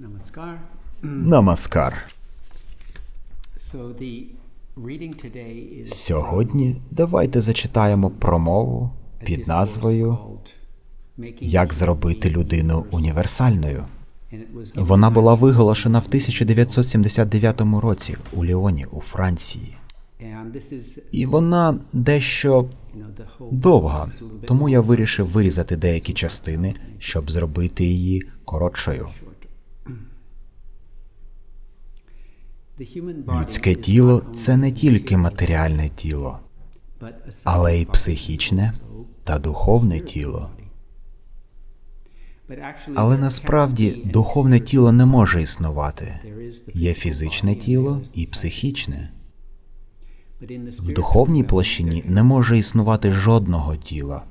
Namaskar. Намаскар. Сьогодні давайте зачитаємо промову під назвою Як зробити людину універсальною. Вона була виголошена в 1979 році у Ліоні, у Франції. І вона дещо довга, тому я вирішив вирізати деякі частини, щоб зробити її коротшою. Людське тіло це не тільки матеріальне тіло, але й психічне та духовне тіло. Але насправді духовне тіло не може існувати. Є фізичне тіло і психічне. В духовній площині не може існувати жодного тіла,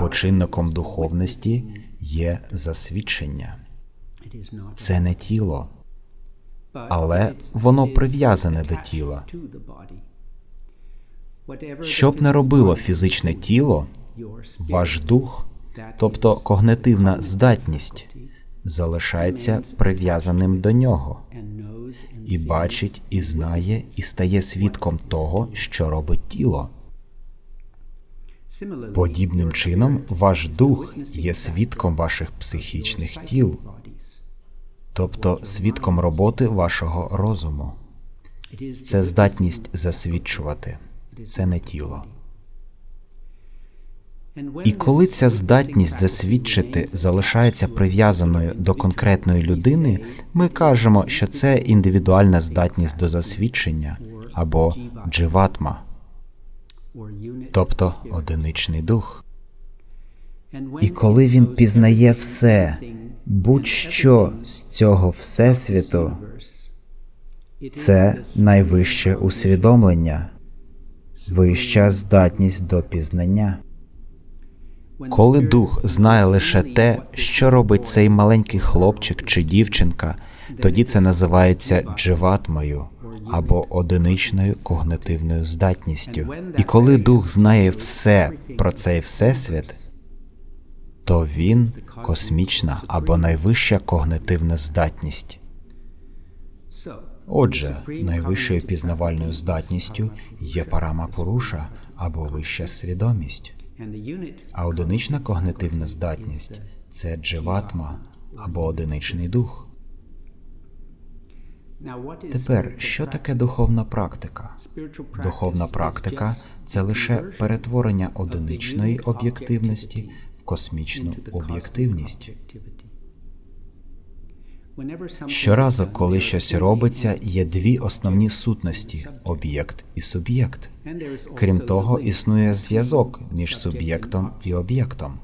бо чинником духовності є засвідчення. Це не тіло, але воно прив'язане до тіла. to the body. Whatever Що б не робило фізичне тіло, ваш дух, тобто когнитивна здатність, залишається прив'язаним до нього і бачить, і знає, і стає свідком того, що робить тіло. Подібним чином ваш дух є свідком ваших психічних тіл. Тобто свідком роботи вашого розуму. Це здатність засвідчувати, це не тіло. І коли ця здатність засвідчити залишається прив'язаною до конкретної людини, ми кажемо, що це індивідуальна здатність до засвідчення або дживатма, тобто одиничний дух. І коли він пізнає все, будь-що з цього всесвіту, це найвище усвідомлення, вища здатність до пізнання. Коли дух знає лише те, що робить цей маленький хлопчик чи дівчинка, тоді це називається дживатмою або одиничною когнитивною здатністю. І коли дух знає все про цей всесвіт, то він космічна або найвища когнитивна здатність. Отже, найвищою пізнавальною здатністю є парама Пуруша або вища свідомість. А одинична когнитивна здатність це дживатма або одиничний дух. Тепер, що таке духовна практика? Духовна практика це лише перетворення одиничної об'єктивності космічну об'єктивність. Щоразу, коли щось робиться, є дві основні сутності об'єкт і суб'єкт. Крім того, існує зв'язок між суб'єктом і об'єктом.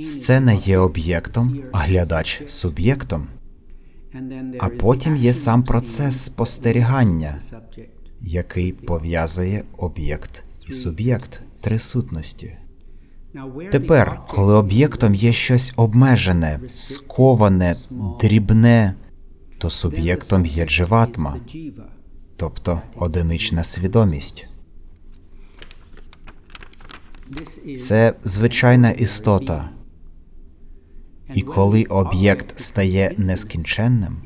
Сцена є об'єктом, а глядач суб'єктом. А потім є сам процес спостерігання, який пов'язує об'єкт і суб'єкт три сутності. Тепер, коли об'єктом є щось обмежене, сковане, дрібне, то суб'єктом є дживатма, тобто одинична свідомість. Це звичайна істота. І коли об'єкт стає нескінченним,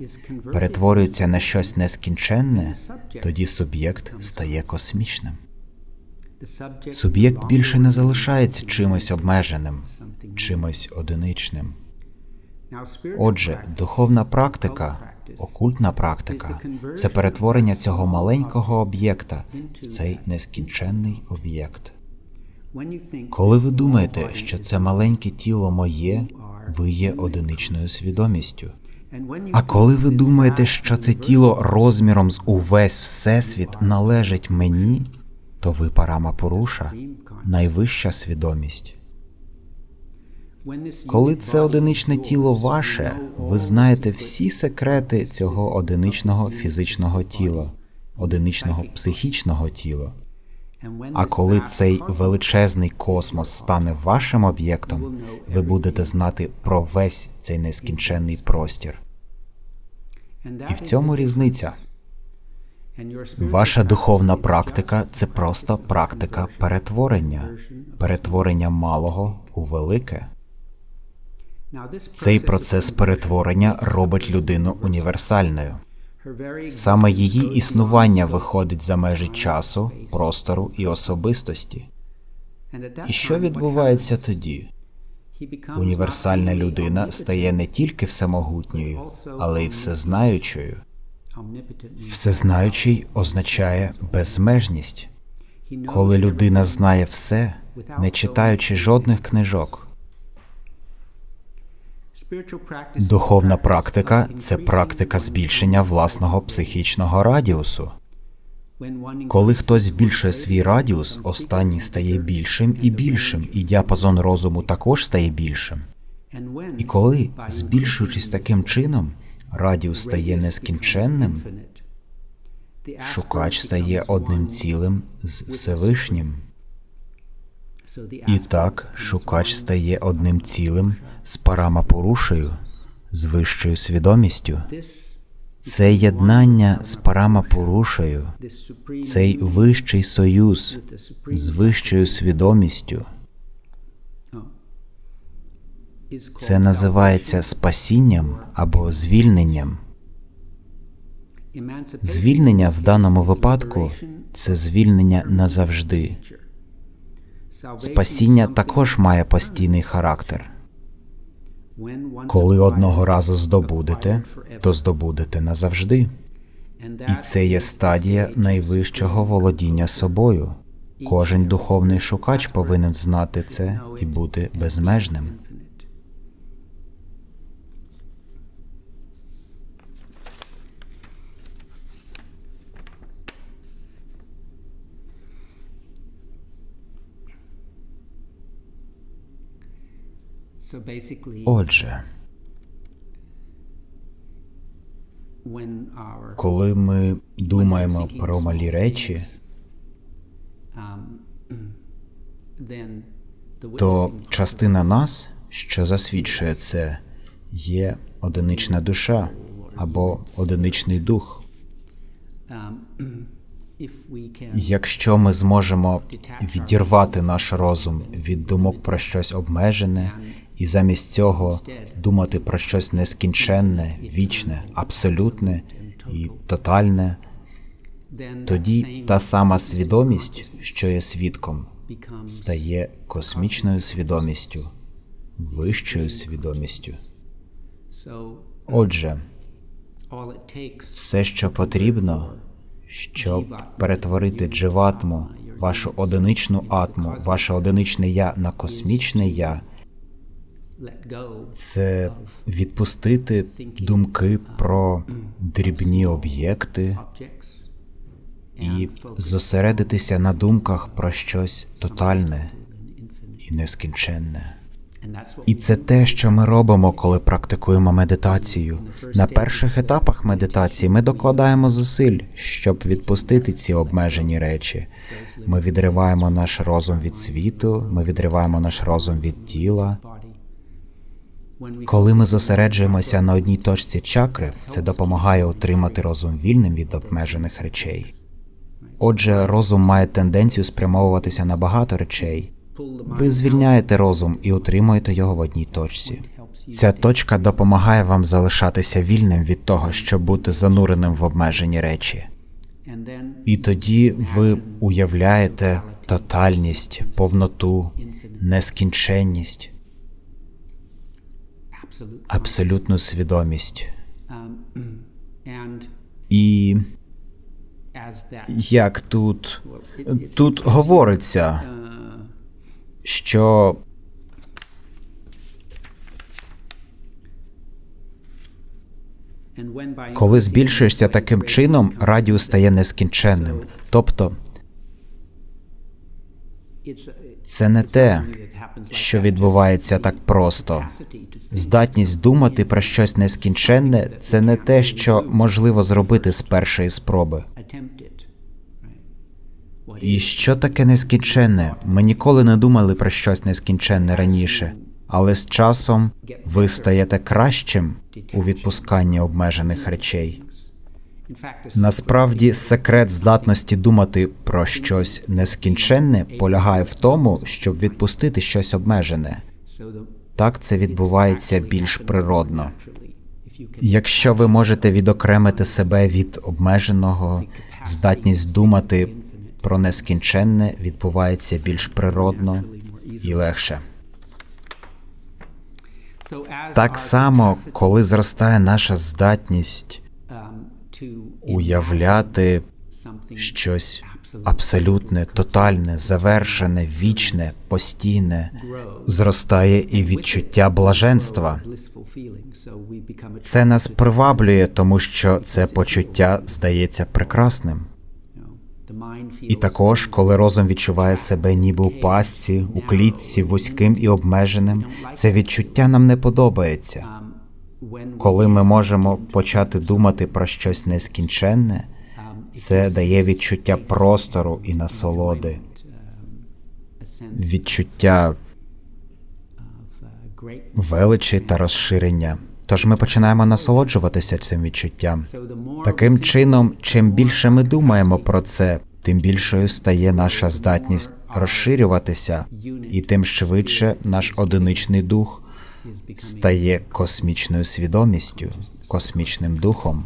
перетворюється на щось нескінченне, тоді суб'єкт стає космічним. Суб'єкт більше не залишається чимось обмеженим, чимось одиничним. Отже, духовна практика, окультна практика це перетворення цього маленького об'єкта в цей нескінченний об'єкт. Коли ви думаєте, що це маленьке тіло моє, ви є одиничною свідомістю. А коли ви думаєте, що це тіло розміром з увесь всесвіт належить мені, то ви парама Пуруша, найвища свідомість. Коли це одиничне тіло ваше, ви знаєте всі секрети цього одиничного фізичного тіла, одиничного психічного тіла. А коли цей величезний космос стане вашим об'єктом, ви будете знати про весь цей нескінченний простір. І в цьому різниця. Ваша духовна практика це просто практика перетворення, перетворення малого у велике. Цей процес перетворення робить людину універсальною. Саме її існування виходить за межі часу, простору і особистості. І що відбувається тоді? Універсальна людина стає не тільки всемогутньою, але й всезнаючою. Всезнаючий означає безмежність, коли людина знає все, не читаючи жодних книжок. Духовна практика це практика збільшення власного психічного радіусу. Коли хтось збільшує свій радіус, останній стає більшим і більшим, і діапазон розуму також стає більшим. І коли, збільшуючись таким чином, радіус стає нескінченним, шукач стає одним цілим з Всевишнім. І так, шукач стає одним цілим з парамапорушею, з вищою свідомістю. Це єднання з парамапорушею, цей вищий союз з вищою свідомістю. Це називається спасінням або звільненням. Звільнення в даному випадку це звільнення назавжди. Спасіння також має постійний характер. Коли одного разу здобудете, то здобудете назавжди. І це є стадія найвищого володіння собою. Кожен духовний шукач повинен знати це і бути безмежним. Отже, коли ми думаємо про малі речі, то частина нас, що засвідчує це, є одинична душа або одиничний дух. Якщо ми зможемо відірвати наш розум від думок про щось обмежене і замість цього думати про щось нескінченне, вічне, абсолютне і тотальне, тоді та сама свідомість, що є свідком, стає космічною свідомістю, вищою свідомістю. Отже, все, що потрібно, щоб перетворити дживатму, вашу одиничну атму, ваше одиничне я на космічне я, це відпустити думки про дрібні об'єкти і зосередитися на думках про щось тотальне і нескінченне. І це те, що ми робимо, коли практикуємо медитацію. На перших етапах медитації ми докладаємо зусиль, щоб відпустити ці обмежені речі. Ми відриваємо наш розум від світу, ми відриваємо наш розум від тіла. Коли ми зосереджуємося на одній точці чакри, це допомагає утримати розум вільним від обмежених речей. Отже, розум має тенденцію спрямовуватися на багато речей. Ви звільняєте розум і утримуєте його в одній точці. Ця точка допомагає вам залишатися вільним від того, щоб бути зануреним в обмежені речі. І тоді ви уявляєте тотальність, повноту, нескінченність, абсолютну свідомість. І як тут, тут говориться, що коли збільшуєшся таким чином, радіус стає нескінченним. Тобто це не те, що відбувається так просто. Здатність думати про щось нескінченне це не те, що можливо зробити з першої спроби. І що таке нескінченне? Ми ніколи не думали про щось нескінченне раніше, але з часом ви стаєте кращим у відпусканні обмежених речей. Насправді, секрет здатності думати про щось нескінченне полягає в тому, щоб відпустити щось обмежене. Так це відбувається більш природно. Якщо ви можете відокремити себе від обмеженого, здатність думати про нескінченне відбувається більш природно і легше. Так само, коли зростає наша здатність уявляти щось абсолютне, тотальне, завершене, вічне, постійне, зростає і відчуття блаженства. Це нас приваблює, тому що це почуття здається прекрасним. І також, коли розум відчуває себе ніби у пастці, у клітці, вузьким і обмеженим, це відчуття нам не подобається. Коли ми можемо почати думати про щось нескінченне, це дає відчуття простору і насолоди, відчуття величі та розширення. Тож ми починаємо насолоджуватися цим відчуттям. Таким чином, чим більше ми думаємо про це, тим більшою стає наша здатність розширюватися, і тим швидше наш одиничний дух стає космічною свідомістю, космічним духом.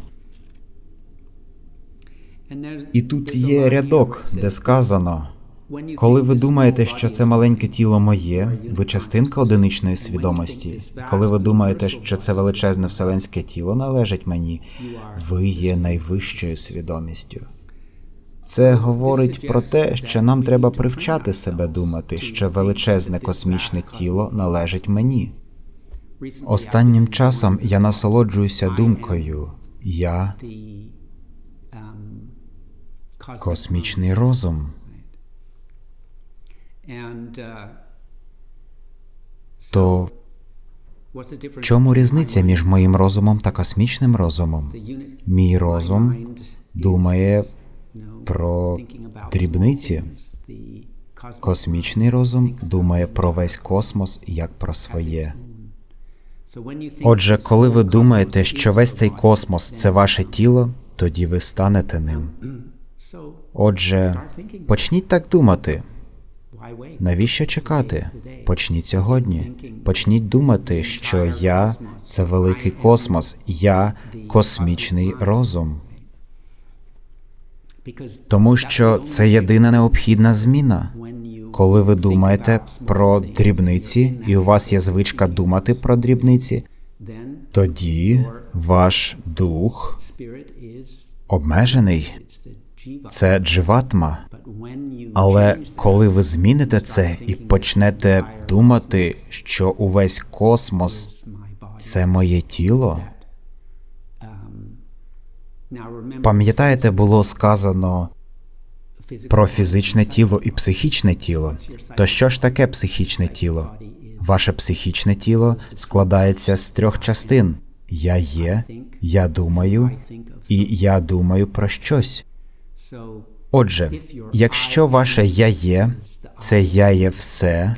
І тут є рядок, де сказано: коли ви думаєте, що це маленьке тіло моє, ви частинка одиничної свідомості. Коли ви думаєте, що це величезне вселенське тіло належить мені, ви є найвищою свідомістю. Це говорить про те, що нам треба привчати себе думати, що величезне космічне тіло належить мені. Останнім часом я насолоджуюся думкою я um, космічний розум. Uh, То difference? чому різниця між моїм розумом та космічним розумом? Мій розум думає про дрібниці. Космічний розум думає про весь космос як про своє. Отже, коли ви думаєте, що весь цей космос це ваше тіло, тоді ви станете ним. Отже, почніть так думати. Навіщо чекати? Почніть сьогодні. Почніть думати, що я це великий космос, я космічний розум. Тому що це єдина необхідна зміна. Коли ви думаєте про дрібниці, і у вас є звичка думати про дрібниці, тоді ваш дух обмежений. Це дживатма. Але коли ви зміните це і почнете думати, що увесь космос це моє тіло. Пам'ятаєте, було сказано про фізичне тіло і психічне тіло. То що ж таке психічне тіло? Ваше психічне тіло складається з трьох частин: я є, я думаю, і я думаю про щось. Отже, якщо ваше я є, це я є все.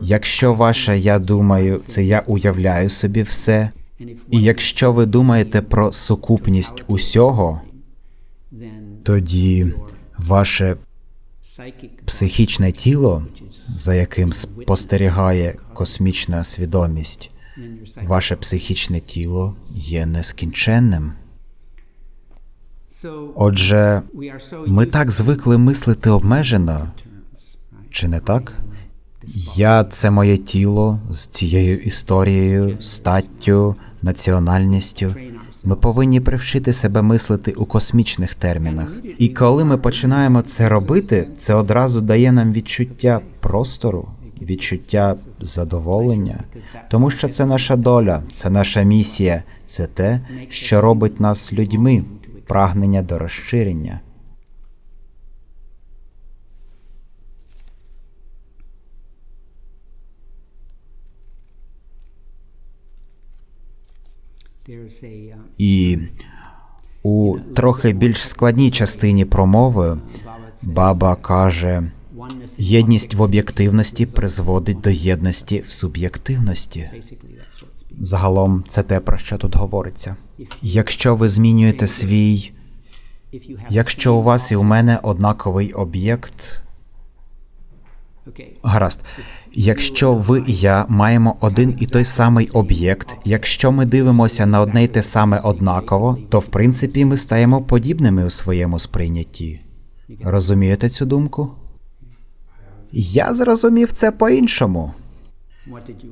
Якщо ваше я думаю, це я уявляю собі все. І якщо ви думаєте про сукупність усього, тоді ваше психічне тіло, за яким спостерігає космічна свідомість, ваше психічне тіло є нескінченним. Отже, ми так звикли мислити обмежено, чи не так? Я це моє тіло з цією історією, статтю, національністю. Ми повинні привчити себе мислити у космічних термінах. І коли ми починаємо це робити, це одразу дає нам відчуття простору, відчуття задоволення, тому що це наша доля, це наша місія, це те, що робить нас людьми, прагнення до розширення. І у трохи більш складній частині промови баба каже: єдність в об'єктивності призводить до єдності в суб'єктивності. Загалом це те, про що тут говориться. Якщо ви змінюєте свій, якщо у вас і у мене однаковий об'єкт, гаразд, Якщо ви і я маємо один і той самий об'єкт, якщо ми дивимося на одне й те саме однаково, то в принципі ми стаємо подібними у своєму сприйнятті. Розумієте цю думку? Я зрозумів це по-іншому.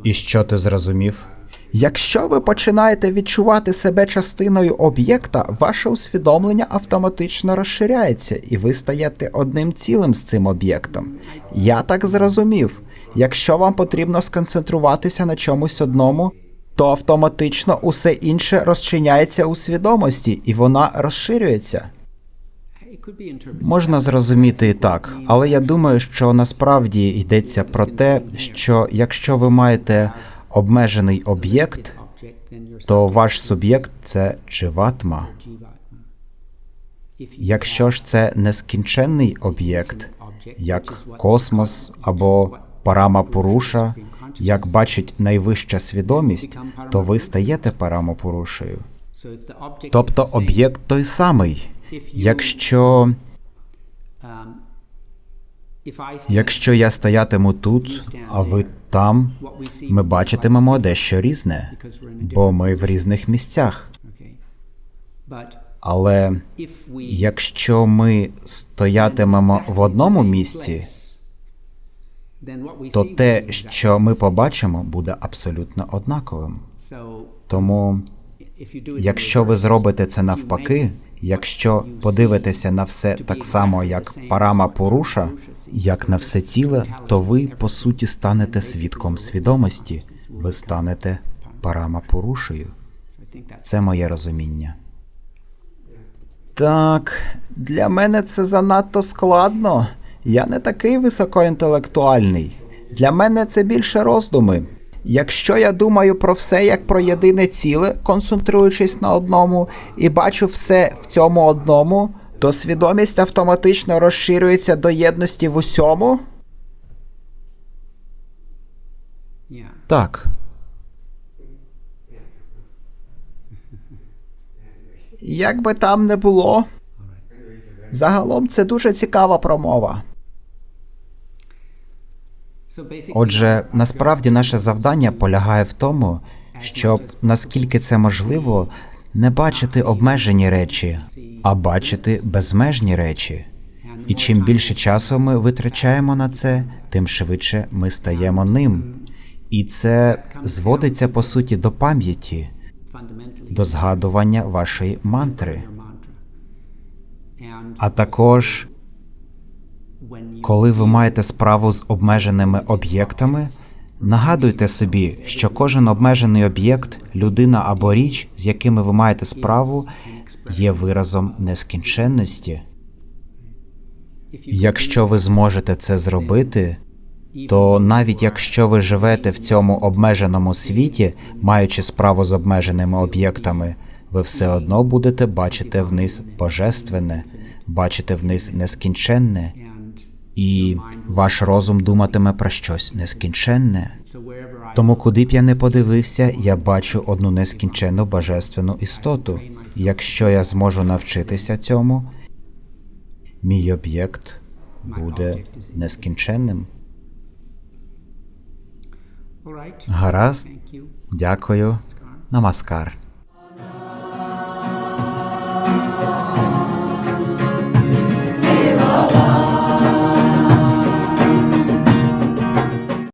І що ти зрозумів? Якщо ви починаєте відчувати себе частиною об'єкта, ваше усвідомлення автоматично розширяється, і ви стаєте одним цілим з цим об'єктом. Я так зрозумів. Якщо вам потрібно сконцентруватися на чомусь одному, то автоматично усе інше розчиняється у свідомості, і вона розширюється. Можна зрозуміти і так, але я думаю, що насправді йдеться про те, що якщо ви маєте обмежений об'єкт, то ваш суб'єкт це дживатма. Якщо ж це нескінченний об'єкт, як космос або парама Пуруша, як бачить найвища свідомість, то ви стаєте парама Пурушею. so if the object Тобто об'єкт той самий. Якщо, якщо я стоятиму тут, а ви там, ми бачитимемо дещо різне, бо ми в різних місцях. Але якщо ми стоятимемо в одному місці, то те, що ми побачимо, буде абсолютно однаковим. Тому, якщо ви зробите це навпаки, якщо подивитеся на все так само, як парама as як на все ціле, то ви по суті станете свідком свідомості. Ви станете парама that's Це моє розуміння. Так, для мене це занадто складно. Я не такий високоінтелектуальний. Для мене це більше роздуми. Якщо я думаю про все як про єдине ціле, концентруючись на одному, і бачу все в цьому одному, то свідомість автоматично розширюється до єдності в усьому? Так. Як би там не було, загалом це дуже цікава промова. Отже, насправді наше завдання полягає в тому, щоб наскільки це можливо, не бачити обмежені речі, а бачити безмежні речі. І чим більше часу ми витрачаємо на це, тим швидше ми стаємо ним. І це зводиться по суті до пам'яті, до згадування вашої мантри. А також, коли ви маєте справу з обмеженими об'єктами, нагадуйте собі, що кожен обмежений об'єкт, людина або річ, з якими ви маєте справу, є виразом нескінченності. Якщо ви зможете це зробити, то навіть якщо ви живете в цьому обмеженому світі, маючи справу з обмеженими об'єктами, ви все одно будете бачити в них божественне, бачити в них нескінченне, і ваш розум думатиме про щось нескінченне. Тому, куди б я не подивився, я бачу одну нескінченну божественну істоту. Якщо я зможу навчитися цьому, мій об'єкт буде нескінченним. Гаразд, дякую. Намаскар.